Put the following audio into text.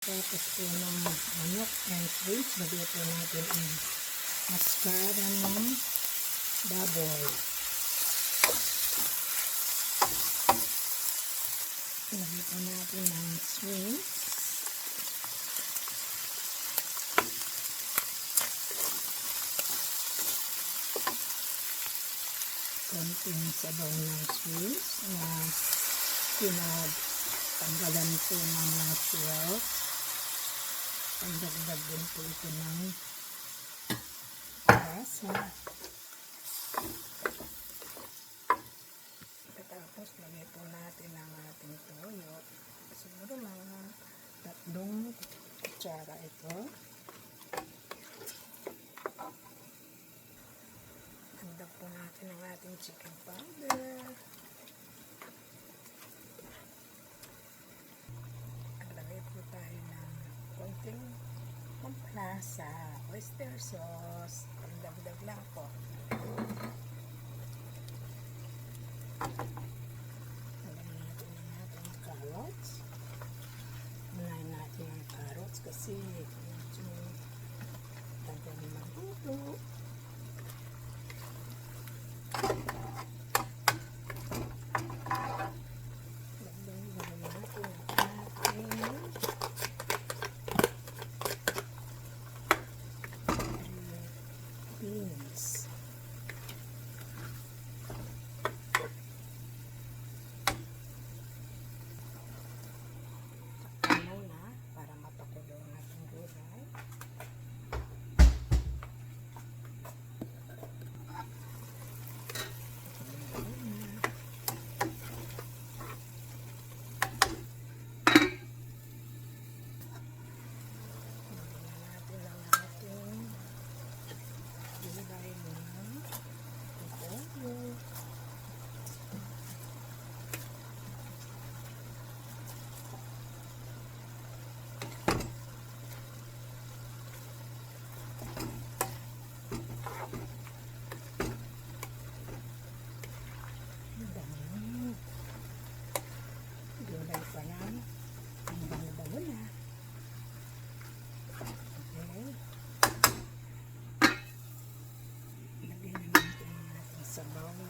Tapos po ng manok and shrimps, lagyan po natin ang mascara ng baboy. Lagyan po natin ng shrimps. konting sabaw ng shrimps na pinagtanggalan po ng mga shells. Pandagdag din po ito ng lasa. Tapos lagay po natin ang ating toyo. Siguro mga tatlong kutsara ito. Handa po natin ang ating chicken powder. Naglagay po tayo ng konting pampalasa, oyster sauce, pagdagdag lang po. Lagyan natin ang ating carrots. Unahin natin ang carrots kasi Barcelona.